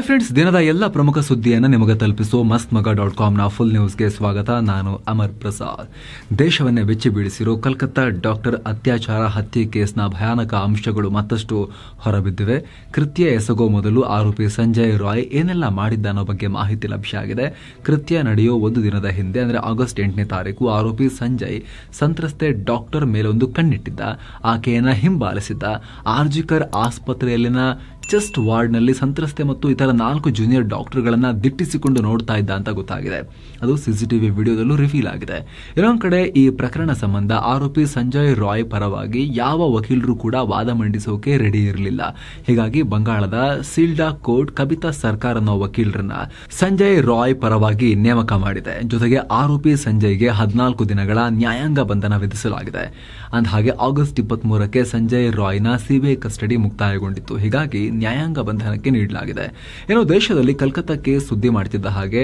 Hi friends ದಿನದ ಎಲ್ಲ ಪ್ರಮುಖ ಸುದ್ದಿಯನ್ನು ನಿಮಗೆ ತಲುಪಿಸುವ ಮಸ್ತ್ ಮಗ ಡಾಟ್ ಕಾಮ್ನ ಫುಲ್ ನ್ಯೂಸ್ಗೆ ಸ್ವಾಗತ. ನಾನು ಅಮರ್ ಪ್ರಸಾದ್. ದೇಶವನ್ನೇ ಬೆಚ್ಚಿ ಬೀಳಿಸಿರೋ ಕಲ್ಕತ್ತಾ ಡಾಕ್ಟರ್ ಅತ್ಯಾಚಾರ ಹತ್ಯೆ ಕೇಸ್ನ ಭಯಾನಕ ಅಂಶಗಳು ಮತ್ತಷ್ಟು ಹೊರಬಿದ್ದಿವೆ. ಕೃತ್ಯ ಎಸಗೋ ಮೊದಲು ಆರೋಪಿ ಸಂಜಯ್ ರಾಯ್ ಏನೆಲ್ಲ ಮಾಡಿದ್ದ ಅನ್ನೋ ಬಗ್ಗೆ ಮಾಹಿತಿ ಲಭ್ಯ ಆಗಿದೆ ಕೃತ್ಯ ನಡೆಯೋ ಒಂದು ದಿನದ ಹಿಂದೆ, ಅಂದ್ರೆ ಆಗಸ್ಟ್ ಎಂಟನೇ ತಾರೀಕು, ಆರೋಪಿ ಸಂಜಯ್ ಸಂತ್ರಸ್ತೆ ಡಾಕ್ಟರ್ ಮೇಲೊಂದು ಕಣ್ಣಿಟ್ಟಿದ್ದ. ಆಕೆಯನ್ನ ಹಿಂಬಾಲಿಸಿದ್ದ. ಆರ್ಜಿಕರ್ ಆಸ್ಪತ್ರೆಯಲ್ಲಿನ ಚೆಸ್ಟ್ ವಾರ್ಡ್ನಲ್ಲಿ ಸಂತ್ರಸ್ತೆ ಮತ್ತು ಇತರ ನಾಲ್ಕು ಜೂನಿಯರ್ ಡಾಕ್ಟರ್ಗಳನ್ನ ದಿಟ್ಟಿಸಿಕೊಂಡು ನೋಡ್ತಾ ಇದ್ದ ಅಂತ ಗೊತ್ತಾಗಿದೆ. ಅದು ಸಿಸಿಟಿವಿ ವಿಡಿಯೋದಲ್ಲೂ ರಿವೀಲ್ ಆಗಿದೆ. ಇನ್ನೊಂದು ಕಡೆ ಈ ಪ್ರಕರಣ ಸಂಬಂಧ ಆರೋಪಿ ಸಂಜಯ್ ರಾಯ್ ಪರವಾಗಿ ಯಾವ ವಕೀಲರು ಕೂಡ ವಾದ ಮಂಡಿಸೋಕೆ ರೆಡಿ ಇರಲಿಲ್ಲ. ಹೀಗಾಗಿ ಬಂಗಾಳದ ಸಿಲ್ಡಾ ಕೋರ್ಟ್ ಕವಿತಾ ಸರ್ಕಾರ್ ಅನ್ನೋ ವಕೀಲರನ್ನ ಸಂಜಯ್ ರಾಯ್ ಪರವಾಗಿ ನೇಮಕ ಮಾಡಿದೆ. ಜೊತೆಗೆ ಆರೋಪಿ ಸಂಜಯ್ಗೆ ಹದಿನಾಲ್ಕು ದಿನಗಳ ನ್ಯಾಯಾಂಗ ಬಂಧನ ವಿಧಿಸಲಾಗಿದೆ. ಅಂದ ಹಾಗೆ ಆಗಸ್ಟ್ ಇಪ್ಪತ್ತ್ ಮೂರಕ್ಕೆ ಸಂಜಯ್ ರಾಯ್ನ ಸಿಬಿಐ ಕಸ್ಟಡಿ ಮುಕ್ತಾಯಗೊಂಡಿತ್ತು. ಹೀಗಾಗಿ ನ್ಯಾಯಾಂಗ ಬಂಧನಕ್ಕೆ ನೀಡಲಾಗಿದೆ. ಏನೋ ದೇಶದಲ್ಲಿ ಕಲ್ಕತ್ತಾ ಕೇಸ್ ಸುದ್ದಿ ಮಾಡ್ತಿದ್ದ ಹಾಗೆ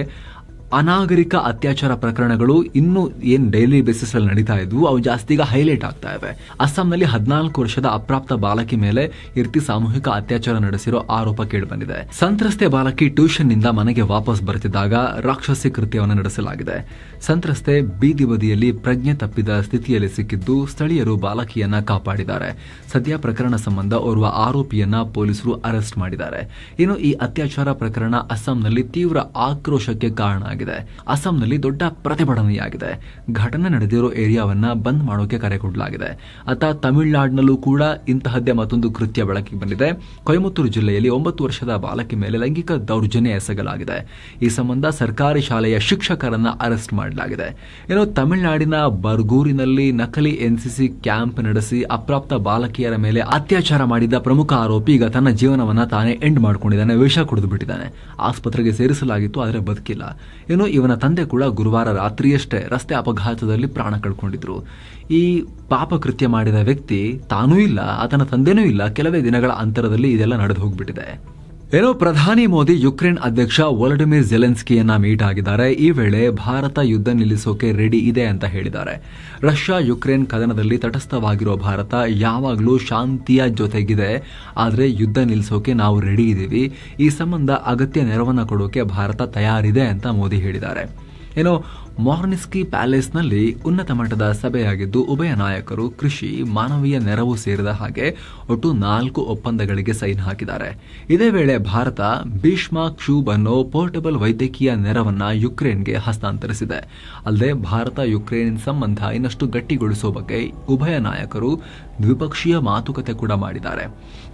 ಅನಾಗರಿಕ ಅತ್ಯಾಚಾರ ಪ್ರಕರಣಗಳು ಇನ್ನು ಏನ್ ಡೈಲಿ ಬೇಸಿಸ್ ಅಲ್ಲಿ ನಡೀತಾ ಇದ್ವು, ಅವು ಜಾಸ್ತಿ ಈಗ ಹೈಲೈಟ್ ಆಗ್ತಾ ಇವೆ. ಅಸ್ಸಾಂನಲ್ಲಿ ಹದಿನಾಲ್ಕು ವರ್ಷದ ಅಪ್ರಾಪ್ತ ಬಾಲಕಿ ಮೇಲೆ ಇರ್ತಿ ರೀತಿ ಸಾಮೂಹಿಕ ಅತ್ಯಾಚಾರ ನಡೆಸಿರೋ ಆರೋಪ ಕೇಳಿಬಂದಿದೆ. ಸಂತ್ರಸ್ತೆ ಬಾಲಕಿ ಟ್ಯೂಷನ್ನಿಂದ ಮನೆಗೆ ವಾಪಸ್ ಬರುತ್ತಿದ್ದಾಗ ರಾಕ್ಷಸಿ ಕೃತ್ಯವನ್ನು ನಡೆಸಲಾಗಿದೆ. ಸಂತ್ರಸ್ತೆ ಬೀದಿ ಬದಿಯಲ್ಲಿ ಪ್ರಜ್ಞೆ ತಪ್ಪಿದ ಸ್ಥಿತಿಯಲ್ಲಿ ಸಿಕ್ಕಿದ್ದು ಸ್ಥಳೀಯರು ಬಾಲಕಿಯನ್ನ ಕಾಪಾಡಿದ್ದಾರೆ. ಸದ್ಯ ಪ್ರಕರಣ ಸಂಬಂಧ ಓರ್ವ ಆರೋಪಿಯನ್ನ ಪೊಲೀಸರು ಅರೆಸ್ಟ್ ಮಾಡಿದ್ದಾರೆ. ಇನ್ನು ಈ ಅತ್ಯಾಚಾರ ಪ್ರಕರಣ ಅಸ್ಸಾಂನಲ್ಲಿ ತೀವ್ರ ಆಕ್ರೋಶಕ್ಕೆ ಕಾರಣ ಆಗಿದೆ. ಅಸ್ಸಾಂನಲ್ಲಿ ದೊಡ್ಡ ಪ್ರತಿಭಟನೆಯಾಗಿದೆ. ಘಟನೆ ನಡೆದಿರೋ ಏರಿಯಾವನ್ನ ಬಂದ್ ಮಾಡೋಕೆ ಕರೆ ಕೊಡಲಾಗಿದೆ. ಅತ್ತ ತಮಿಳುನಾಡಿನಲ್ಲೂ ಕೂಡ ಇಂತಹದ್ದೇ ಮತ್ತೊಂದು ಕೃತ್ಯ ಬೆಳಕಿಗೆ ಬಂದಿದೆ. ಕೊಯಮತ್ತೂರು ಜಿಲ್ಲೆಯಲ್ಲಿ ಒಂಬತ್ತು ವರ್ಷದ ಬಾಲಕಿ ಮೇಲೆ ಲೈಂಗಿಕ ದೌರ್ಜನ್ಯ ಎಸಗಲಾಗಿದೆ. ಈ ಸಂಬಂಧ ಸರ್ಕಾರಿ ಶಾಲೆಯ ಶಿಕ್ಷಕರನ್ನ ಅರೆಸ್ಟ್ ಮಾಡಲಾಗಿದೆ. ಇನ್ನು ತಮಿಳುನಾಡಿನ ಬರ್ಗೂರಿನಲ್ಲಿ ನಕಲಿ ಎನ್ಸಿಸಿ ಕ್ಯಾಂಪ್ ನಡೆಸಿ ಅಪ್ರಾಪ್ತ ಬಾಲಕಿಯರ ಮೇಲೆ ಅತ್ಯಾಚಾರ ಮಾಡಿದ ಪ್ರಮುಖ ಆರೋಪಿ ಈಗ ತನ್ನ ಜೀವನವನ್ನ ತಾನೇ ಎಂಡ್ ಮಾಡ್ಕೊಂಡಿದ್ದಾನೆ, ವಿಷ ಕುಡಿದು ಬಿಟ್ಟಿದ್ದಾನೆ. ಆಸ್ಪತ್ರೆಗೆ ಸೇರಿಸಲಾಗಿತ್ತು, ಆದರೆ ಬದುಕಿಲ್ಲ. ಇನ್ನು ಇವನ ತಂದೆ ಕೂಡ ಗುರುವಾರ ರಾತ್ರಿಯಷ್ಟೇ ರಸ್ತೆ ಅಪಘಾತದಲ್ಲಿ ಪ್ರಾಣ ಕಳ್ಕೊಂಡಿದ್ರು. ಈ ಪಾಪ ಕೃತ್ಯ ಮಾಡಿದ ವ್ಯಕ್ತಿ ತಾನೂ ಇಲ್ಲ, ಆತನ ತಂದೆನೂ ಇಲ್ಲ, ಕೆಲವೇ ದಿನಗಳ ಅಂತರದಲ್ಲಿ ಇದೆಲ್ಲ ನಡೆದು ಹೋಗ್ಬಿಟ್ಟಿದೆ. ಏನೋ ಪ್ರಧಾನಿ ಮೋದಿ ಯುಕ್ರೇನ್ ಅಧ್ಯಕ್ಷ ವೊಲಡಿಮಿರ್ ಜೆಲೆನ್ಸ್ಕಿಯನ್ನ ಮೀಟ್ ಆಗಿದ್ದಾರೆ. ಈ ವೇಳೆ ಭಾರತ ಯುದ್ಧ ನಿಲ್ಲಿಸೋಕೆ ರೆಡಿ ಇದೆ ಅಂತ ಹೇಳಿದ್ದಾರೆ. ರಷ್ಯಾ ಯುಕ್ರೇನ್ ಕದನದಲ್ಲಿ ತಟಸ್ಥವಾಗಿರುವ ಭಾರತ ಯಾವಾಗಲೂ ಶಾಂತಿಯ ಜೊತೆಗಿದೆ. ಆದರೆ ಯುದ್ಧ ನಿಲ್ಲಿಸೋಕೆ ನಾವು ರೆಡಿ ಇದ್ದೀವಿ ಈ ಸಂಬಂಧ ಅಗತ್ಯ ನೆರವನ್ನು ಕೊಡೋಕೆ ಭಾರತ ತಯಾರಿದೆ ಅಂತ ಮೋದಿ ಹೇಳಿದ್ದಾರೆ. ಏನೋ ಮಾರ್ನಿಸ್ಕಿ ಪ್ಯಾಲೇಸ್ನಲ್ಲಿ ಉನ್ನತ ಮಟ್ಟದ ಸಭೆಯಾಗಿದ್ದು ಉಭಯ ನಾಯಕರು ಕೃಷಿ, ಮಾನವೀಯ ನೆರವು ಸೇರಿದ ಹಾಗೆ ಒಟ್ಟು ನಾಲ್ಕು ಒಪ್ಪಂದಗಳಿಗೆ ಸೈನ್ ಹಾಕಿದ್ದಾರೆ. ಇದೇ ವೇಳೆ ಭಾರತ ಭೀಷ್ಮಾ ಕ್ಯೂಬ್ ಅನ್ನು ಪೋರ್ಟಬಲ್ ವೈದ್ಯಕೀಯ ನೆರವನ್ನ ಯುಕ್ರೇನ್ಗೆ ಹಸ್ತಾಂತರಿಸಿದೆ. ಅಲ್ಲದೆ ಭಾರತ ಯುಕ್ರೇನ್ ಸಂಬಂಧ ಇನ್ನಷ್ಟು ಗಟ್ಟಿಗೊಳಿಸುವ ಬಗ್ಗೆ ಉಭಯ ನಾಯಕರು ದ್ವಿಪಕ್ಷೀಯ ಮಾತುಕತೆ ಕೂಡ ಮಾಡಿದ್ದಾರೆ.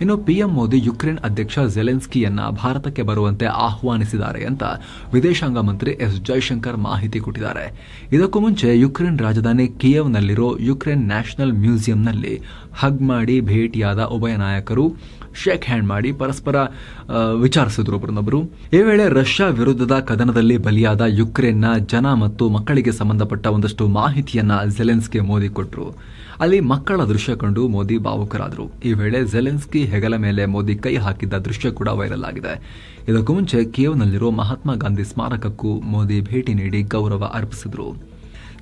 ಇನ್ನು ಪಿಎಂ ಮೋದಿ ಯುಕ್ರೇನ್ ಅಧ್ಯಕ್ಷ ಜೆಲೆನ್ಸ್ಕಿಯನ್ನ ಭಾರತಕ್ಕೆ ಬರುವಂತೆ ಆಹ್ವಾನಿಸಿದ್ದಾರೆ ಅಂತ ವಿದೇಶಾಂಗ ಮಂತ್ರಿ ಎಸ್ ಜೈಶಂಕರ್ ಮಾಹಿತಿ ಕೊಟ್ಟಿದ್ದಾರೆ. ಇದಕ್ಕೂ ಮುಂಚೆ ಯುಕ್ರೇನ್ ರಾಜಧಾನಿ ಕಿಯವ್ನಲ್ಲಿರೋ ಯುಕ್ರೇನ್ ನ್ಯಾಷನಲ್ ಮ್ಯೂಸಿಯಂನಲ್ಲಿ ಹಗ್ ಮಾಡಿ ಭೇಟಿಯಾದ ಉಭಯ ನಾಯಕರು ಶೇಕ್ ಹ್ಯಾಂಡ್ ಮಾಡಿ ಪರಸ್ಪರ ವಿಚಾರಿಸಿದ್ರು ಒಬ್ಬರನ್ನೊಬ್ಬರು ಈ ವೇಳೆ ರಷ್ಯಾ ವಿರುದ್ಧದ ಕದನದಲ್ಲಿ ಬಲಿಯಾದ ಯುಕ್ರೇನ್ನ ಜನ ಮತ್ತು ಮಕ್ಕಳಿಗೆ ಸಂಬಂಧಪಟ್ಟ ಒಂದಷ್ಟು ಮಾಹಿತಿಯನ್ನ ಜೆಲೆನ್ಸ್ಗೆ ಮೋದಿ ಕೊಟ್ಟರು ಅಲ್ಲಿ ಮಕ್ಕಳ ದೃಶ್ಯ ಕಂಡು ಮೋದಿ ಭಾವುಕರಾದರು. ಈ ವೇಳೆ ಜೆಲೆನ್ಸ್ಕಿ ಹೆಗಲ ಮೇಲೆ ಮೋದಿ ಕೈ ಹಾಕಿದ್ದ ದೃಶ್ಯ ಕೂಡ ವೈರಲ್ ಆಗಿದೆ. ಇದಕ್ಕೂ ಮುಂಚೆ ಕಿಯವ್ನಲ್ಲಿರೋ ಮಹಾತ್ಮ ಗಾಂಧಿ ಸ್ಮಾರಕಕ್ಕೂ ಮೋದಿ ಭೇಟಿ ನೀಡಿ ಗೌರವ ಅರ್ಪಿಸಿದರು.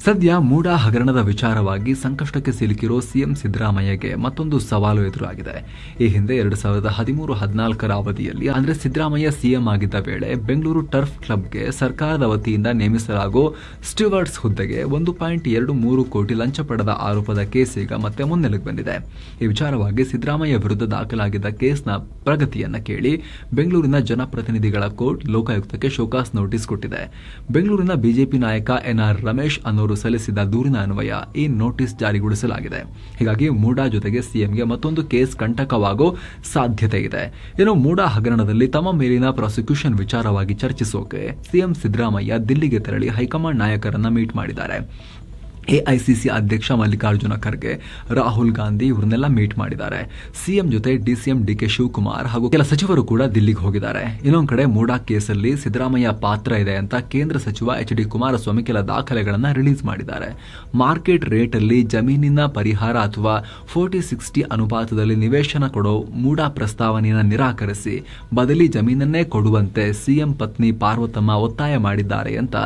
ಸದ್ಯ ಮೂಡ ಹಗರಣದ ವಿಚಾರವಾಗಿ ಸಂಕಷ್ಟಕ್ಕೆ ಸಿಲುಕಿರೋ ಸಿಎಂ ಸಿದ್ದರಾಮಯ್ಯಗೆ ಮತ್ತೊಂದು ಸವಾಲು ಎದುರಾಗಿದೆ. ಈ ಹಿಂದೆ ಎರಡು ಸಾವಿರದ ಹದಿಮೂರು ಹದಿನಾಲ್ಕರ ಅವಧಿಯಲ್ಲಿ ಅಂದ್ರೆ ಸಿದ್ದರಾಮಯ್ಯ ಸಿಎಂ ಆಗಿದ್ದ ವೇಳೆ ಬೆಂಗಳೂರು ಟರ್ಫ್ ಕ್ಲಬ್ಗೆ ಸರ್ಕಾರದ ವತಿಯಿಂದ ನೇಮಿಸಲಾಗೋ ಸ್ಟೀವರ್ಡ್ಸ್ ಹುದ್ದೆಗೆ ಒಂದು ಪಾಯಿಂಟ್ ಎರಡು ಮೂರು ಕೋಟಿ ಲಂಚ ಪಡೆದ ಆರೋಪದ ಕೇಸ್ ಈಗ ಮತ್ತೆ ಮುನ್ನೆಲೆಗೆ ಬಂದಿದೆ. ಈ ವಿಚಾರವಾಗಿ ಸಿದ್ದರಾಮಯ್ಯ ವಿರುದ್ಧ ದಾಖಲಾಗಿದ್ದ ಕೇಸ್ನ ಪ್ರಗತಿಯನ್ನ ಕೇಳಿ ಬೆಂಗಳೂರಿನ ಜನಪ್ರತಿನಿಧಿಗಳ ಕೋರ್ಟ್ ಲೋಕಾಯುಕ್ತಕ್ಕೆ ಶೋಕಾಸ್ ನೋಟಿಸ್ ಕೊಟ್ಟಿದೆ. ಬೆಂಗಳೂರಿನ ಬಿಜೆಪಿ ನಾಯಕ ಎನ್ಆರ್ ರಮೇಶ್ ಅನ್ನೋರು ಸಲ್ಲಿಸಿದ ದೂರಿನ ಅನ್ವಯ ಈ ನೋಟಿಸ್ ಜಾರಿಗೊಳಿಸಲಾಗಿದೆ. ಹೀಗಾಗಿ ಮೂಡಾ ಜೊತೆಗೆ ಸಿಎಂಗೆ ಮತ್ತೊಂದು ಕೇಸ್ ಕಂಟಕವಾಗೋ ಸಾಧ್ಯತೆ ಇದೆ. ಇನ್ನು ಮೂಡಾ ಹಗರಣದಲ್ಲಿ ತಮ್ಮ ಮೇಲಿನ ಪ್ರಾಸಿಕ್ಯೂಷನ್ ವಿಚಾರವಾಗಿ ಚರ್ಚಿಸೋಕೆ ಸಿಎಂ ಸಿದ್ದರಾಮಯ್ಯ ದಿಲ್ಲಿಗೆ ತೆರಳಿ ಹೈಕಮಾಂಡ್ ನಾಯಕರನ್ನ ಮೀಟ್ ಮಾಡಿದ್ದಾರೆ. ಎಐಸಿಸಿ ಅಧ್ಯಕ್ಷ ಮಲ್ಲಿಕಾರ್ಜುನ ಖರ್ಗೆ, ರಾಹುಲ್ ಗಾಂಧಿ ಇವರನ್ನೆಲ್ಲ ಮೀಟ್ ಮಾಡಿದ್ದಾರೆ. ಸಿಎಂ ಜೊತೆ ಡಿಸಿಎಂ ಡಿಕೆ ಶಿವಕುಮಾರ್ ಹಾಗೂ ಕೆಲ ಸಚಿವರು ಕೂಡ ದಿಲ್ಲಿಗೆ ಹೋಗಿದ್ದಾರೆ. ಇನ್ನೊಂದು ಕಡೆ ಮೂಡಾ ಕೇಸಲ್ಲಿ ಸಿದ್ದರಾಮಯ್ಯ ಪಾತ್ರ ಇದೆ ಅಂತ ಕೇಂದ್ರ ಸಚಿವ ಎಚ್ ಡಿ ಕುಮಾರಸ್ವಾಮಿ ಕೆಲ ದಾಖಲೆಗಳನ್ನು ರಿಲೀಸ್ ಮಾಡಿದ್ದಾರೆ. ಮಾರ್ಕೆಟ್ ರೇಟ್ ಅಲ್ಲಿ ಜಮೀನಿನ ಪರಿಹಾರ ಅಥವಾ ಫೋರ್ಟಿ ಸಿಕ್ಸ್ಟಿ ಅನುಪಾತದಲ್ಲಿ ನಿವೇಶನ ಕೊಡೋ ಮೂಡಾ ಪ್ರಸ್ತಾವನೆಯನ್ನು ನಿರಾಕರಿಸಿ, ಬದಲಿ ಜಮೀನನ್ನೇ ಕೊಡುವಂತೆ ಸಿಎಂ ಪತ್ನಿ ಪಾರ್ವತಮ್ಮ ಒತ್ತಾಯ ಮಾಡಿದ್ದಾರೆ ಅಂತ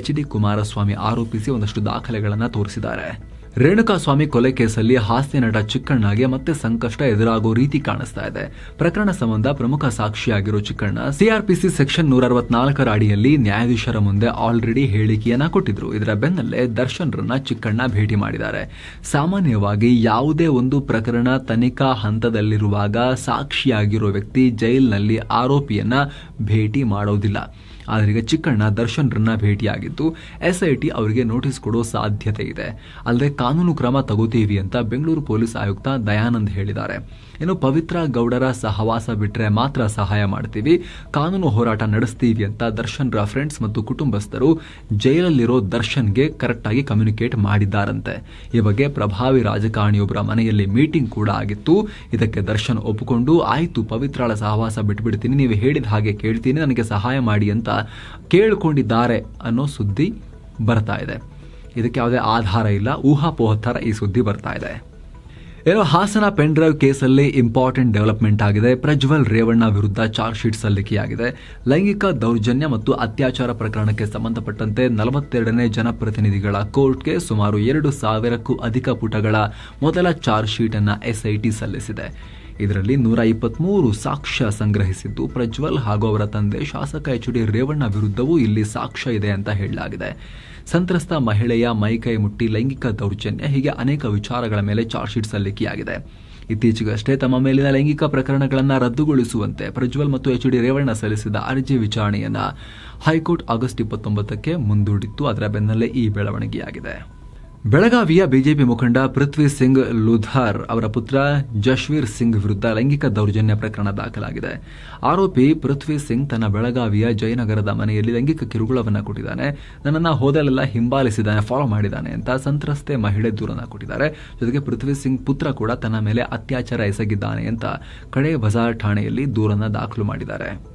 ಎಚ್ ಡಿ ಕುಮಾರಸ್ವಾಮಿ ಆರೋಪಿಸಿ ಒಂದಷ್ಟು ದಾಖಲೆಗಳನ್ನ ತೋರಿಸಿದ್ದಾರೆ. ರೇಣುಕಾ ಸ್ವಾಮಿ ಕೊಲೆ ಕೇಸಲ್ಲಿ ಹಾಸ್ಯ ನಟ ಚಿಕ್ಕಣ್ಣಗೆ ಮತ್ತೆ ಸಂಕಷ್ಟ ಎದುರಾಗೋ ರೀತಿ ಕಾಣಿಸ್ತಾ ಇದೆ. ಪ್ರಕರಣ ಸಂಬಂಧ ಪ್ರಮುಖ ಸಾಕ್ಷಿಯಾಗಿರೋ ಚಿಕ್ಕಣ್ಣ ಸಿಆರ್ಪಿಸಿ ಸೆಕ್ಷನ್ ನೂರ ಅರವತ್ನಾಲ್ಕರ ಅಡಿಯಲ್ಲಿ ನ್ಯಾಯಾಧೀಶರ ಮುಂದೆ ಆಲ್ರೆಡಿ ಹೇಳಿಕೆಯನ್ನ ಕೊಟ್ಟಿದ್ರು. ಇದರ ಬೆನ್ನಲ್ಲೇ ದರ್ಶನ್ರನ್ನ ಚಿಕ್ಕಣ್ಣ ಭೇಟಿ ಮಾಡಿದ್ದಾರೆ. ಸಾಮಾನ್ಯವಾಗಿ ಯಾವುದೇ ಒಂದು ಪ್ರಕರಣ ತನಿಖಾ ಹಂತದಲ್ಲಿರುವಾಗ ಸಾಕ್ಷಿಯಾಗಿರೋ ವ್ಯಕ್ತಿ ಜೈಲ್ನಲ್ಲಿ ಆರೋಪಿಯನ್ನ ಭೇಟಿ ಮಾಡೋದಿಲ್ಲ. ಆದರೆ ಈಗ ಚಿಕ್ಕಣ್ಣ ದರ್ಶನ್ರನ್ನ ಭೇಟಿಯಾಗಿದ್ದು, ಎಸ್ಐಟಿ ಅವರಿಗೆ ನೋಟಿಸ್ ಕೊಡೋ ಸಾಧ್ಯತೆ ಇದೆ. ಅಲ್ಲದೆ ಕಾನೂನು ಕ್ರಮ ತಗೋತೀವಿ ಅಂತ ಬೆಂಗಳೂರು ಪೊಲೀಸ್ ಆಯುಕ್ತ ದಯಾನಂದ್ ಹೇಳಿದ್ದಾರೆ. ಇನ್ನು ಪವಿತ್ರ ಗೌಡರ ಸಹವಾಸ ಬಿಟ್ಟರೆ ಮಾತ್ರ ಸಹಾಯ ಮಾಡ್ತೀವಿ. ಕಾನೂನು ಹೋರಾಟ ನಡೆಸ್ತೀವಿ ಅಂತ ದರ್ಶನ್ರ ಫ್ರೆಂಡ್ಸ್ ಮತ್ತು ಕುಟುಂಬಸ್ಥರು ಜೈಲಲ್ಲಿರೋ ದರ್ಶನ್ಗೆ ಕರೆಕ್ಟ್ ಆಗಿ ಕಮ್ಯುನಿಕೇಟ್ ಮಾಡಿದ್ದಾರಂತೆ. ಈ ಬಗ್ಗೆ ಪ್ರಭಾವಿ ರಾಜಕಾರಣಿಯೊಬ್ಬರ ಮನೆಯಲ್ಲಿ ಮೀಟಿಂಗ್ ಕೂಡ ಆಗಿತ್ತು. ಇದಕ್ಕೆ ದರ್ಶನ್ ಒಪ್ಪಿಕೊಂಡು, ಆಯಿತು ಪವಿತ್ರಾಳ ಸಹವಾಸ ಬಿಟ್ಬಿಡ್ತೀನಿ, ನೀವು ಹೇಳಿದ ಹಾಗೆ ಕೇಳ್ತೀನಿ, ನನಗೆ ಸಹಾಯ ಮಾಡಿ ಅಂತ ಕೇಳಿಕೊಂಡಿದ್ದಾರೆ ಅನ್ನೋ ಸುದ್ದಿ ಬರ್ತಾ ಇದೆ. ಇದಕ್ಕೆ ಯಾವುದೇ ಆಧಾರ ಇಲ್ಲ ಊಹಾಪೋಹ ಥರ ಈ ಸುದ್ದಿ ಬರ್ತಾ ಇದೆ. ಏನೋ ಹಾಸನ ಪೆನ್ ಡ್ರೈವ್ ಕೇಸಲ್ಲಿ ಇಂಪಾರ್ಟೆಂಟ್ ಡೆವಲಪ್ಮೆಂಟ್ ಆಗಿದೆ. ಪ್ರಜ್ವಲ್ ರೇವಣ್ಣ ವಿರುದ್ಧ ಚಾರ್ಜ್ ಶೀಟ್ ಸಲ್ಲಿಕೆಯಾಗಿದೆ ಲೈಂಗಿಕ ದೌರ್ಜನ್ಯ ಮತ್ತು ಅತ್ಯಾಚಾರ ಪ್ರಕರಣಕ್ಕೆ ಸಂಬಂಧಪಟ್ಟಂತೆ ನಲವತ್ತೆರಡನೇ ಜನಪ್ರತಿನಿಧಿಗಳ ಕೋರ್ಟ್ಗೆ ಸುಮಾರು ಎರಡು ಸಾವಿರಕ್ಕೂ ಅಧಿಕ ಪುಟಗಳ ಮೊದಲ ಚಾರ್ಜ್ ಶೀಟ್ ಅನ್ನ ಎಸ್ಐಟಿ ಸಲ್ಲಿಸಿದೆ. ಇದರಲ್ಲಿ ನೂರ ಇಪ್ಪತ್ಮೂರು ಸಾಕ್ಷ್ಯ ಸಂಗ್ರಹಿಸಿದ್ದು, ಪ್ರಜ್ವಲ್ ಹಾಗೂ ಅವರ ತಂದೆ ಶಾಸಕ ಎಚ್ ಡಿ ರೇವಣ್ಣ ವಿರುದ್ಧವೂ ಇಲ್ಲಿ ಸಾಕ್ಷ್ಯ ಇದೆ ಅಂತ ಹೇಳಲಾಗಿದೆ. ಸಂತ್ರಸ್ತ ಮಹಿಳೆಯ ಮೈಕೈ ಮುಟ್ಟಿ ಲೈಂಗಿಕ ದೌರ್ಜನ್ಯ ಹೀಗೆ ಅನೇಕ ವಿಚಾರಗಳ ಮೇಲೆ ಚಾರ್ಜ್ ಶೀಟ್ ಸಲ್ಲಿಕೆಯಾಗಿದೆ. ಇತ್ತೀಚೆಗಷ್ಟೇ ತಮ್ಮ ಮೇಲಿನ ಲೈಂಗಿಕ ಪ್ರಕರಣಗಳನ್ನು ರದ್ದುಗೊಳಿಸುವಂತೆ ಪ್ರಜ್ವಲ್ ಮತ್ತು ಎಚ್ ಡಿ ರೇವಣ್ಣ ಸಲ್ಲಿಸಿದ ಅರ್ಜಿ ವಿಚಾರಣೆಯನ್ನು ಹೈಕೋರ್ಟ್ ಆಗಸ್ಟ್ ಇಪ್ಪತ್ತೊಂಬತ್ತಕ್ಕೆ ಮುಂದೂಡಿತ್ತು. ಅದರ ಬೆನ್ನಲ್ಲೇ ಈ ಬೆಳವಣಿಗೆಯಾಗಿದೆ. ಬೆಳಗಾವಿಯ ಬಿಜೆಪಿ ಮುಖಂಡ ಪೃಥ್ವಿ ಸಿಂಗ್ ಲುಧಾರ್ ಅವರ ಪುತ್ರ ಜಶ್ವೀರ್ ಸಿಂಗ್ ವಿರುದ್ಧ ಲೈಂಗಿಕ ದೌರ್ಜನ್ಯ ಪ್ರಕರಣ ದಾಖಲಾಗಿದೆ. ಆರೋಪಿ ಪೃಥ್ವಿ ಸಿಂಗ್ ತನ್ನ ಬೆಳಗಾವಿಯ ಜಯನಗರದ ಮನೆಯಲ್ಲಿ ಲೈಂಗಿಕ ಕಿರುಕುಳವನ್ನು ಕೊಟ್ಟಿದ್ದಾನೆ. ನನ್ನನ್ನು ಹೋದಲೆಲ್ಲ ಹಿಂಬಾಲಿಸಿದ್ದಾನೆ ಫಾಲೋ ಮಾಡಿದ್ದಾನೆ ಅಂತ ಸಂತ್ರಸ್ತೆ ಮಹಿಳೆ ದೂರನ್ನ ಕೊಟ್ಟಿದ್ದಾರೆ. ಜೊತೆಗೆ ಪೃಥ್ವಿ ಸಿಂಗ್ ಪುತ್ರ ಕೂಡ ತನ್ನ ಮೇಲೆ ಅತ್ಯಾಚಾರ ಎಸಗಿದ್ದಾನೆ ಅಂತ ಕಡೆ ಬಜಾರ್ ಠಾಣೆಯಲ್ಲಿ ದೂರನ್ನ ದಾಖಲು ಮಾಡಿದ್ದಾರೆ.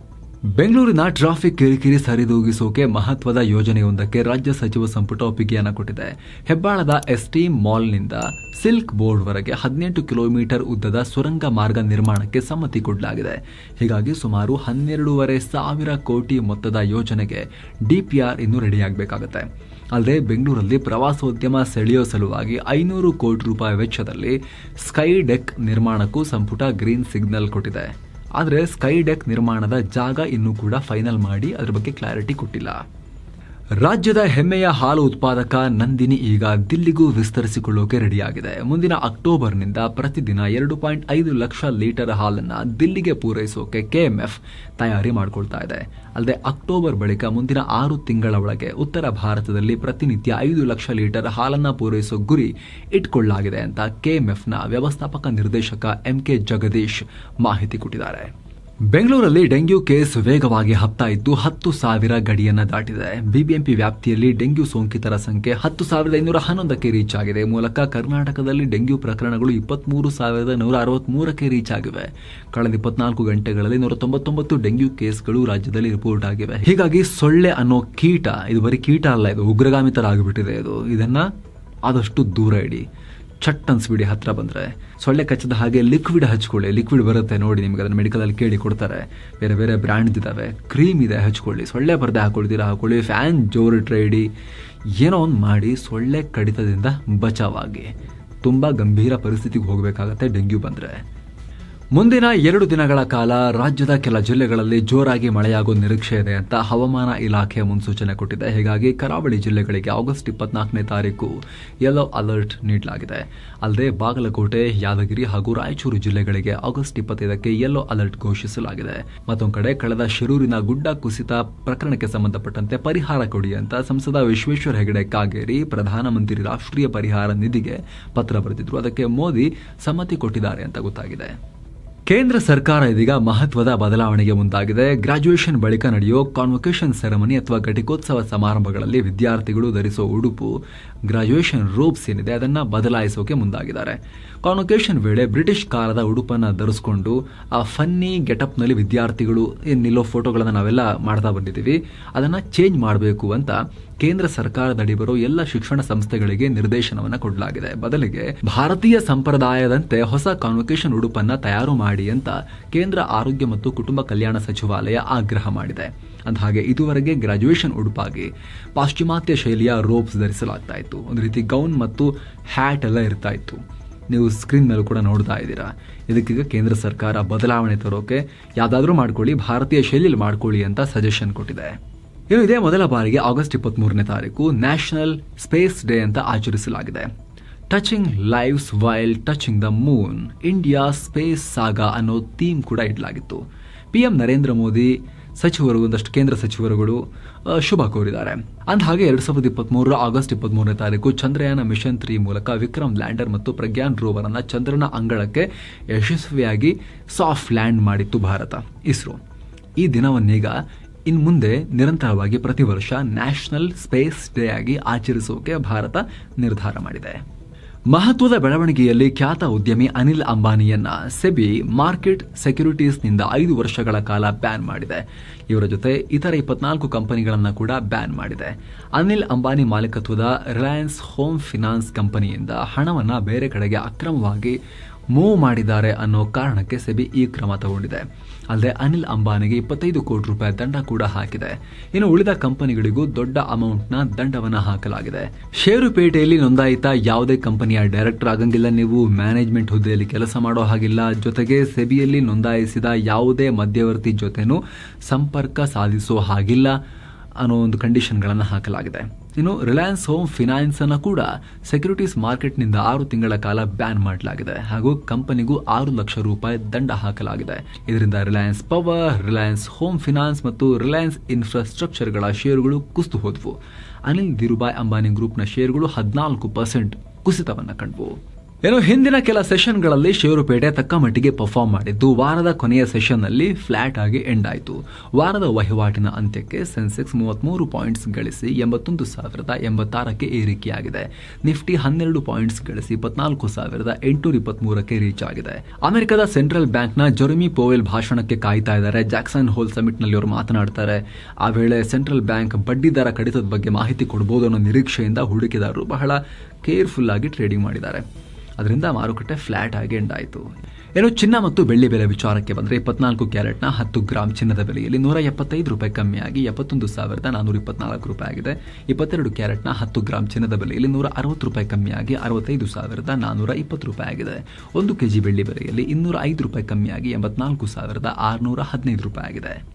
ಬೆಂಗಳೂರಿನ ಟ್ರಾಫಿಕ್ ಕಿರಿಕಿರಿ ಸರಿದೂಗಿಸೋಕೆ ಮಹತ್ವದ ಯೋಜನೆಯೊಂದಕ್ಕೆ ರಾಜ್ಯ ಸಚಿವ ಸಂಪುಟ ಒಪ್ಪಿಗೆಯನ್ನು ಕೊಟ್ಟಿದೆ. ಹೆಬ್ಬಾಳದ ಎಸ್ಟಿ ಮಾಲ್ನಿಂದ ಸಿಲ್ಕ್ ಬೋರ್ಡ್ವರೆಗೆ ಹದಿನೆಂಟು ಕಿಲೋಮೀಟರ್ ಉದ್ದದ ಸುರಂಗ ಮಾರ್ಗ ನಿರ್ಮಾಣಕ್ಕೆ ಸಮ್ಮತಿ ಕೊಡಲಾಗಿದೆ. ಹೀಗಾಗಿ ಸುಮಾರು ಹನ್ನೆರಡೂವರೆ ಸಾವಿರ ಕೋಟಿ ಮೊತ್ತದ ಯೋಜನೆಗೆ ಡಿಪಿಆರ್ ಇನ್ನು ರೆಡಿಯಾಗಬೇಕಾಗುತ್ತೆ. ಅಲ್ಲದೆ ಬೆಂಗಳೂರಲ್ಲಿ ಪ್ರವಾಸೋದ್ಯಮ ಸೆಳೆಯೋ ಸಲುವಾಗಿ ಐನೂರು ಕೋಟಿ ರೂಪಾಯಿ ವೆಚ್ಚದಲ್ಲಿ ಸ್ಕೈ ಡೆಕ್ ನಿರ್ಮಾಣಕ್ಕೂ ಸಂಪುಟ ಗ್ರೀನ್ ಸಿಗ್ನಲ್ ಕೊಟ್ಟಿದೆ. ಆದರೆ ಸ್ಕೈ ಡೆಕ್ ನಿರ್ಮಾಣದ ಜಾಗ ಇನ್ನೂ ಕೂಡ ಫೈನಲ್ ಮಾಡಿ ಅದರ ಬಗ್ಗೆ ಕ್ಲಾರಿಟಿ ಕೊಟ್ಟಿಲ್ಲ. ರಾಜ್ಯದ ಹೆಮ್ಮೆಯ ಹಾಲು ಉತ್ಪಾದಕ ನಂದಿನಿ ಈಗ ದಿಲ್ಲಿಗೂ ವಿಸ್ತರಿಸಿಕೊಳ್ಳೋಕೆ ರೆಡಿಯಾಗಿದೆ. ಮುಂದಿನ ಅಕ್ಟೋಬರ್ನಿಂದ ಪ್ರತಿದಿನ ಎರಡು ಪಾಯಿಂಟ್ ಐದು ಲಕ್ಷ ಲೀಟರ್ ಹಾಲನ್ನು ದಿಲ್ಲಿಗೆ ಪೂರೈಸೋಕೆ ಕೆಎಂಎಫ್ ತಯಾರಿ ಮಾಡಿಕೊಳ್ತಾ ಇದೆ. ಅಲ್ಲದೆ ಅಕ್ಟೋಬರ್ ಬಳಿಕ ಮುಂದಿನ ಆರು ತಿಂಗಳ ಒಳಗೆ ಉತ್ತರ ಭಾರತದಲ್ಲಿ ಪ್ರತಿನಿತ್ಯ ಐದು ಲಕ್ಷ ಲೀಟರ್ ಹಾಲನ್ನು ಪೂರೈಸೋ ಗುರಿ ಇಟ್ಕೊಳ್ಳಲಾಗಿದೆ ಅಂತ ಕೆಎಂಎಫ್ನ ವ್ಯವಸ್ಥಾಪಕ ನಿರ್ದೇಶಕ ಎಂಕೆ ಜಗದೀಶ್ ಮಾಹಿತಿ ಕೊಟ್ಟಿದ್ದಾರೆ. ಬೆಂಗಳೂರಲ್ಲಿ ಡೆಂಗ್ಯೂ ಕೇಸ್ ವೇಗವಾಗಿ ಹತ್ತಾ ಇದ್ದು ಹತ್ತು ಸಾವಿರ ಗಡಿಯನ್ನು ದಾಟಿದೆ. ಬಿಬಿಎಂಪಿ ವ್ಯಾಪ್ತಿಯಲ್ಲಿ ಡೆಂಗ್ಯೂ ಸೋಂಕಿತರ ಸಂಖ್ಯೆ ಹತ್ತು ಸಾವಿರದ ಐನೂರ ಹನ್ನೊಂದಕ್ಕೆ ರೀಚ್ ಆಗಿದೆ. ಮೂಲಕ ಕರ್ನಾಟಕದಲ್ಲಿ ಡೆಂಗ್ಯೂ ಪ್ರಕರಣಗಳು ಇಪ್ಪತ್ಮೂರು ಸಾವಿರದ ನೂರ ಅರವತ್ಮೂರಕ್ಕೆ ರೀಚ್ ಆಗಿವೆ. ಕಳೆದ ಇಪ್ಪತ್ನಾಲ್ಕು ಗಂಟೆಗಳಲ್ಲಿ ನೂರ ತೊಂಬತ್ತೊಂಬತ್ತು ಡೆಂಗ್ಯೂ ಕೇಸ್ಗಳು ರಾಜ್ಯದಲ್ಲಿ ರಿಪೋರ್ಟ್ ಆಗಿವೆ. ಹೀಗಾಗಿ ಸೊಳ್ಳೆ ಅನ್ನೋ ಕೀಟ, ಇದು ಬರೀ ಕೀಟ ಅಲ್ಲ, ಇದು ಉಗ್ರಗಾಮಿತರಾಗಿಬಿಟ್ಟಿದೆ ಇದು. ಇದನ್ನ ಆದಷ್ಟು ದೂರ ಇಡಿ. ಚಟ್ ಅನ್ಸ್ಬಿಡಿ ಹತ್ರ ಬಂದ್ರೆ. ಸೊಳ್ಳೆ ಕಚ್ಚದ ಹಾಗೆ ಲಿಕ್ವಿಡ್ ಹಚ್ಕೊಳ್ಳಿ. ಲಿಕ್ವಿಡ್ ಬರುತ್ತೆ ನೋಡಿ ನಿಮ್ಗೆ, ಅದನ್ನ ಮೆಡಿಕಲಲ್ಲಿ ಕೇಳಿ ಕೊಡ್ತಾರೆ. ಬೇರೆ ಬೇರೆ ಬ್ರ್ಯಾಂಡ್ ಇದಾವೆ. ಕ್ರೀಮ್ ಇದೆ, ಹಚ್ಕೊಳ್ಳಿ. ಸೊಳ್ಳೆ ಬರದೆ ಹಾಕೊಳ್ತೀರಾ? ಹಾಕೊಳ್ಳಿ. ಫ್ಯಾನ್ ಜೋರಿಟ್ರೆ ಟ್ರೈಡಿ ಏನೋ ಒಂದು ಮಾಡಿ ಸೊಳ್ಳೆ ಕಡಿತದಿಂದ ಬಚಾವಾಗಿ ತುಂಬ ಗಂಭೀರ ಪರಿಸ್ಥಿತಿಗೆ ಹೋಗಬೇಕಾಗತ್ತೆ ಡೆಂಗ್ಯೂ ಬಂದರೆ. ಮುಂದಿನ ಎರಡು ದಿನಗಳ ಕಾಲ ರಾಜ್ಯದ ಕೆಲ ಜಿಲ್ಲೆಗಳಲ್ಲಿ ಜೋರಾಗಿ ಮಳೆಯಾಗುವ ನಿರೀಕ್ಷೆ ಇದೆ ಅಂತ ಹವಾಮಾನ ಇಲಾಖೆ ಮುನ್ಸೂಚನೆ ಕೊಟ್ಟಿದೆ. ಹೀಗಾಗಿ ಕರಾವಳಿ ಜಿಲ್ಲೆಗಳಿಗೆ ಆಗಸ್ಟ್ ಇಪ್ಪತ್ನಾಲ್ಕನೇ ತಾರೀಕು ಯೆಲ್ಲೋ ಅಲರ್ಟ್ ನೀಡಲಾಗಿದೆ. ಅಲ್ಲದೆ ಬಾಗಲಕೋಟೆ, ಯಾದಗಿರಿ ಹಾಗೂ ರಾಯಚೂರು ಜಿಲ್ಲೆಗಳಿಗೆ ಆಗಸ್ಟ್ ಇಪ್ಪತ್ತೈದಕ್ಕೆ ಯೆಲ್ಲೋ ಅಲರ್ಟ್ ಘೋಷಿಸಲಾಗಿದೆ. ಮತ್ತೊಂದು ಕಡೆ ಕಳೆದ ಶಿರೂರಿನ ಗುಡ್ಡ ಕುಸಿತ ಪ್ರಕರಣಕ್ಕೆ ಸಂಬಂಧಪಟ್ಟಂತೆ ಪರಿಹಾರ ಕೊಡಿ ಅಂತ ಸಂಸದ ವಿಶ್ವೇಶ್ವರ ಹೆಗಡೆ ಕಾಗೇರಿ ಪ್ರಧಾನಮಂತ್ರಿ ರಾಷ್ಟ್ರೀಯ ಪರಿಹಾರ ನಿಧಿಗೆ ಪತ್ರ ಬರೆದಿದ್ರು. ಅದಕ್ಕೆ ಮೋದಿ ಸಮ್ಮತಿ ಕೊಟ್ಟಿದ್ದಾರೆ ಅಂತ ಗೊತ್ತಾಗಿದೆ. ಕೇಂದ್ರ ಸರ್ಕಾರ ಇದೀಗ ಮಹತ್ವದ ಬದಲಾವಣೆಗೆ ಮುಂದಾಗಿದೆ. ಗ್ರಾಜುಯೇಷನ್ ಬಳಿಕ ನಡೆಯೋ ಕಾನ್ವೊಕೇಷನ್ ಸೆರೆಮನಿ ಅಥವಾ ಘಟಿಕೋತ್ಸವ ಸಮಾರಂಭಗಳಲ್ಲಿ ವಿದ್ಯಾರ್ಥಿಗಳು ಧರಿಸೋ ಉಡುಪು ಗ್ರಾಜುಯೇಷನ್ ರೂಪ್ಸ್ ಏನಿದೆ, ಅದನ್ನು ಬದಲಾಯಿಸೋಕೆ ಮುಂದಾಗಿದ್ದಾರೆ. ಕಾನ್ವೊಕೇಶನ್ ವೇಳೆ ಬ್ರಿಟಿಷ್ ಕಾಲದ ಉಡುಪನ್ನ ಧರಿಸಿಕೊಂಡು ಆ ಫನ್ನಿ ಗೆಟಪ್ನಲ್ಲಿ ವಿದ್ಯಾರ್ಥಿಗಳು ನಿಲ್ಲೋ ಫೋಟೋಗಳನ್ನು ನಾವೆಲ್ಲ ಮಾಡ್ತಾ ಬಂದಿದ್ದೀವಿ. ಅದನ್ನ ಚೇಂಜ್ ಮಾಡಬೇಕು ಅಂತ ಕೇಂದ್ರ ಸರ್ಕಾರದಡಿ ಬರೋ ಎಲ್ಲ ಶಿಕ್ಷಣ ಸಂಸ್ಥೆಗಳಿಗೆ ನಿರ್ದೇಶನವನ್ನ ಕೊಡಲಾಗಿದೆ. ಬದಲಿಗೆ ಭಾರತೀಯ ಸಂಪ್ರದಾಯದಂತೆ ಹೊಸ ಕಾನ್ವೊಕೇಶನ್ ಉಡುಪನ್ನ ತಯಾರು ಮಾಡಿ ಅಂತ ಕೇಂದ್ರ ಆರೋಗ್ಯ ಮತ್ತು ಕುಟುಂಬ ಕಲ್ಯಾಣ ಸಚಿವಾಲಯ ಆಗ್ರಹ ಮಾಡಿದೆ. ಅಂದ ಹಾಗೆ ಇದುವರೆಗೆ ಗ್ರಾಜುಯೇಷನ್ ಉಡುಪಾಗಿ ಪಾಶ್ಚಿಮಾತ್ಯ ಶೈಲಿಯ ರೋಬ್ಸ್ ಧರಿಸಲಾಗ್ತಾ ಇತ್ತು. ಒಂದು ರೀತಿ ಗೌನ್ ಮತ್ತು ಹ್ಯಾಟ್ ಎಲ್ಲ ಇರ್ತಾ ಇತ್ತು. ನೀವು ಸ್ಕ್ರೀನ್ ಮೇಲೂ ಕೂಡ ನೋಡ್ತಾ ಇದ್ದೀರಾ. ಇದಕ್ಕೀಗ ಕೇಂದ್ರ ಸರ್ಕಾರ ಬದಲಾವಣೆ ತರೋಕೆ ಯಾವುದಾದ್ರೂ ಮಾಡ್ಕೊಳ್ಳಿ, ಭಾರತೀಯ ಶೈಲಿಯಲ್ಲಿ ಮಾಡ್ಕೊಳ್ಳಿ ಅಂತ ಸಜೆಷನ್ ಕೊಟ್ಟಿದೆ. ಇನ್ನು ಇದೇ ಮೊದಲ ಬಾರಿಗೆ ಆಗಸ್ಟ್ ಇಪ್ಪತ್ಮೂರನೇ ತಾರೀಕು ನ್ಯಾಷನಲ್ ಸ್ಪೇಸ್ ಡೇ ಅಂತ ಆಚರಿಸಲಾಗಿದೆ. Touching lives while touching the moon India space saga ಅನ್ನೋ ಥೀಮ್ ಕೂಡ ಇಡಲಾಗಿತ್ತು. ಪಿಎಂ ನರೇಂದ್ರ ಮೋದಿ ಸಚಿವರು, ಒಂದಷ್ಟು ಕೇಂದ್ರ ಸಚಿವರುಗಳು ಶುಭ ಕೋರಿದ್ದಾರೆ. ಅಂದ ಹಾಗೆ ಎರಡ್ ಸಾವಿರದ ಇಪ್ಪತ್ಮೂರರ ಆಗಸ್ಟ್ ಇಪ್ಪತ್ಮೂರನೇ ತಾರೀಕು ಚಂದ್ರಯಾನ ಮಿಷನ್ ತ್ರೀ ಮೂಲಕ ವಿಕ್ರಮ್ ಲ್ಯಾಂಡರ್ ಮತ್ತು ಪ್ರಜ್ಞಾನ್ ರೋವರ್ ಅನ್ನ ಚಂದ್ರನ ಅಂಗಳಕ್ಕೆ ಯಶಸ್ವಿಯಾಗಿ ಸಾಫ್ಟ್ ಲ್ಯಾಂಡ್ ಮಾಡಿತ್ತು ಭಾರತ. ಇಸ್ರೋ. ಈ ದಿನವನ್ನೀಗ ಇನ್ ಮುಂದೆ ನಿರಂತರವಾಗಿ ಪ್ರತಿ ವರ್ಷ ನ್ಯಾಷನಲ್ ಸ್ಪೇಸ್ ಡೇ ಆಗಿ ಆಚರಿಸೋಕೆ ಭಾರತ ನಿರ್ಧಾರ ಮಾಡಿದೆ. ಮಹತ್ವದ ಬೆಳವಣಿಗೆಯಲ್ಲಿ ಖ್ಯಾತ ಉದ್ಯಮಿ ಅನಿಲ್ ಅಂಬಾನಿಯನ್ನ ಸೆಬಿ ಮಾರ್ಕೆಟ್ ಸೆಕ್ಯೂರಿಟೀಸ್ನಿಂದ ಐದು ವರ್ಷಗಳ ಕಾಲ ಬ್ಯಾನ್ ಮಾಡಿದೆ. ಇವರ ಜೊತೆ ಇತರ ಇಪ್ಪತ್ನಾಲ್ಕು ಕಂಪನಿಗಳನ್ನು ಕೂಡ ಬ್ಯಾನ್ ಮಾಡಿದೆ. ಅನಿಲ್ ಅಂಬಾನಿ ಮಾಲೀಕತ್ವದ ರಿಲಯನ್ಸ್ ಹೋಮ್ ಫಿನಾನ್ಸ್ ಕಂಪನಿಯಿಂದ ಹಣವನ್ನು ಬೇರೆ ಕಡೆಗೆ ಅಕ್ರಮವಾಗಿ ಮೂವ್ ಮಾಡಿದ್ದಾರೆ ಅನ್ನೋ ಕಾರಣಕ್ಕೆ ಸೆಬಿ ಈ ಕ್ರಮ ತಗೊಂಡಿದೆ. ಅಲ್ಲದೆ ಅನಿಲ್ ಅಂಬಾನಿಗೆ ಇಪ್ಪತ್ತೈದು ಕೋಟಿ ರೂಪಾಯಿ ದಂಡ ಕೂಡ ಹಾಕಿದೆ. ಇನ್ನು ಉಳಿದ ಕಂಪನಿಗಳಿಗೂ ದೊಡ್ಡ ಅಮೌಂಟ್ನ ದಂಡವನ್ನ ಹಾಕಲಾಗಿದೆ. ಷೇರುಪೇಟೆಯಲ್ಲಿ ನೋಂದಾಯಿತ ಯಾವುದೇ ಕಂಪನಿಯ ಡೈರೆಕ್ಟರ್ ಆಗಂಗಿಲ್ಲ. ನೀವು ಮ್ಯಾನೇಜ್ಮೆಂಟ್ ಹುದ್ದೆಯಲ್ಲಿ ಕೆಲಸ ಮಾಡೋ ಹಾಗಿಲ್ಲ. ಜೊತೆಗೆ ಸೆಬಿಯಲ್ಲಿ ನೋಂದಾಯಿಸಿದ ಯಾವುದೇ ಮಧ್ಯವರ್ತಿ ಜೊತೆನೂ ಸಂಪರ್ಕ ಸಾಧಿಸೋ ಹಾಗಿಲ್ಲ. ಅನ್ನೋ ಒಂದು ಕಂಡೀಷನ್ಗಳನ್ನು ಹಾಕಲಾಗಿದೆ. ಇನ್ನು ರಿಲಯನ್ಸ್ ಹೋಮ್ ಫಿನಾನ್ಸ್ ಅನ್ನು ಕೂಡ ಸೆಕ್ಯೂರಿಟೀಸ್ ಮಾರ್ಕೆಟ್ನಿಂದ ಆರು ತಿಂಗಳ ಕಾಲ ಬ್ಯಾನ್ ಮಾಡಲಾಗಿದೆ. ಹಾಗೂ ಕಂಪನಿಗೂ ಆರು ಲಕ್ಷ ರೂಪಾಯಿ ದಂಡ ಹಾಕಲಾಗಿದೆ. ಇದರಿಂದ Reliance power, Reliance home finance ಮತ್ತು ರಿಲಯನ್ಸ್ ಇನ್ಫ್ರಾಸ್ಟ್ರಕ್ಚರ್ಗಳ ಷೇರುಗಳು ಕುಸಿದು ಹೋದವು. ಅನಿಲ್ ಧೀರುಭಾಯ್ ಅಂಬಾನಿ ಗ್ರೂಪ್ನ ಷೇರುಗಳು ಹದಿನಾಲ್ಕು ಪರ್ಸೆಂಟ್ ಕುಸಿತವನ್ನು ಕಂಡವು. ಏನು ಹಿಂದಿನ ಕೆಲ ಸೆಷನ್ಗಳಲ್ಲಿ ಷೇರುಪೇಟೆ ತಕ್ಕ ಮಟ್ಟಿಗೆ ಪರ್ಫಾರ್ಮ್ ಮಾಡಿದ್ದು, ವಾರದ ಕೊನೆಯ ಸೆಷನ್ನಲ್ಲಿ ಫ್ಲಾಟ್ ಆಗಿ ಎಂಡ್ ಆಯಿತು. ವಾರದ ವಹಿವಾಟಿನ ಅಂತ್ಯಕ್ಕೆ ಸೆನ್ಸೆಕ್ಸ್ ಮೂವತ್ತ್ಮೂರು ಪಾಯಿಂಟ್ಸ್ ಗಳಿಸಿ ಎಂಬತ್ತೊಂದು ಸಾವಿರದ ಎಂಬತ್ತಾರಕ್ಕೆ ಏರಿಕೆಯಾಗಿದೆ. ನಿಫ್ಟಿ ಹನ್ನೆರಡು ಪಾಯಿಂಟ್ಸ್ ಗಳಿಸಿ ಇಪ್ಪತ್ನಾಲ್ಕು ಸಾವಿರದ ಎಂಟುನೂರ ಇಪ್ಪತ್ಮೂರಕ್ಕೆ ರೀಚ್ ಆಗಿದೆ. ಅಮೆರಿಕದ ಸೆಂಟ್ರಲ್ ಬ್ಯಾಂಕ್ನ ಜೊರಮಿ ಪೋವೆಲ್ ಭಾಷಣಕ್ಕೆ ಕಾಯ್ತಾ ಇದ್ದಾರೆ. ಜಾಕ್ಸನ್ ಹೋಲ್ ಸಮಿಟ್ನಲ್ಲಿ ಅವರು ಮಾತನಾಡ್ತಾರೆ. ಆ ವೇಳೆ ಸೆಂಟ್ರಲ್ ಬ್ಯಾಂಕ್ ಬಡ್ಡಿ ದರ ಕಡಿತದ ಬಗ್ಗೆ ಮಾಹಿತಿ ಕೊಡಬಹುದು ಅನ್ನೋ ನಿರೀಕ್ಷೆಯಿಂದ ಹೂಡಿಕೆದಾರರು ಬಹಳ ಕೇರ್ಫುಲ್ ಆಗಿ ಟ್ರೇಡಿಂಗ್ ಮಾಡಿದ್ದಾರೆ. ಅದರಿಂದ ಮಾರುಕಟ್ಟೆ ಫ್ಲಾಟ್ ಆಗಿ ಎಂಡ್ ಆಯಿತು. ಏನು ಚಿನ್ನ ಮತ್ತು ಬೆಳ್ಳಿ ಬೆಲೆ ವಿಚಾರಕ್ಕೆ ಬಂದರೆ ಇಪ್ಪತ್ನಾಲ್ಕು ಕ್ಯಾರೆಟ್ನ ಹತ್ತು ಗ್ರಾಮ್ ಚಿನ್ನದ ಬೆಲೆಯಲ್ಲಿ ನೂರ ಎಪ್ಪತ್ತೈದು ರೂಪಾಯಿ ಕಮ್ಮಿಯಾಗಿ ಎಪ್ಪತ್ತೊಂದು ಸಾವಿರದ ನಾನೂರ ಇಪ್ಪತ್ನಾಲ್ಕು ರೂಪಾಯಿ ಆಗಿದೆ. ಇಪ್ಪತ್ತೆರಡು ಕ್ಯಾರೆಟ್ನ ಹತ್ತು ಗ್ರಾಮ್ ಚಿನ್ನದ ಬೆಲೆಯಲ್ಲಿ ನೂರ ಅರವತ್ತು ರೂಪಾಯಿ ಕಮ್ಮಿಯಾಗಿ ಅರವತ್ತೈದು ಸಾವಿರದ ನಾನೂರ ಇಪ್ಪತ್ತು ರೂಪಾಯಿ ಆಗಿದೆ. ಒಂದು ಕೆಜಿ ಬೆಳ್ಳಿ ಬೆಲೆಯಲ್ಲಿ ಇನ್ನೂರ ಐದು ರೂಪಾಯಿ ಕಮ್ಮಿಯಾಗಿ ಎಂಬತ್ನಾಲ್ಕು ಸಾವಿರದ ಆರುನೂರ ಹದಿನೈದು ರೂಪಾಯಿ ಆಗಿದೆ.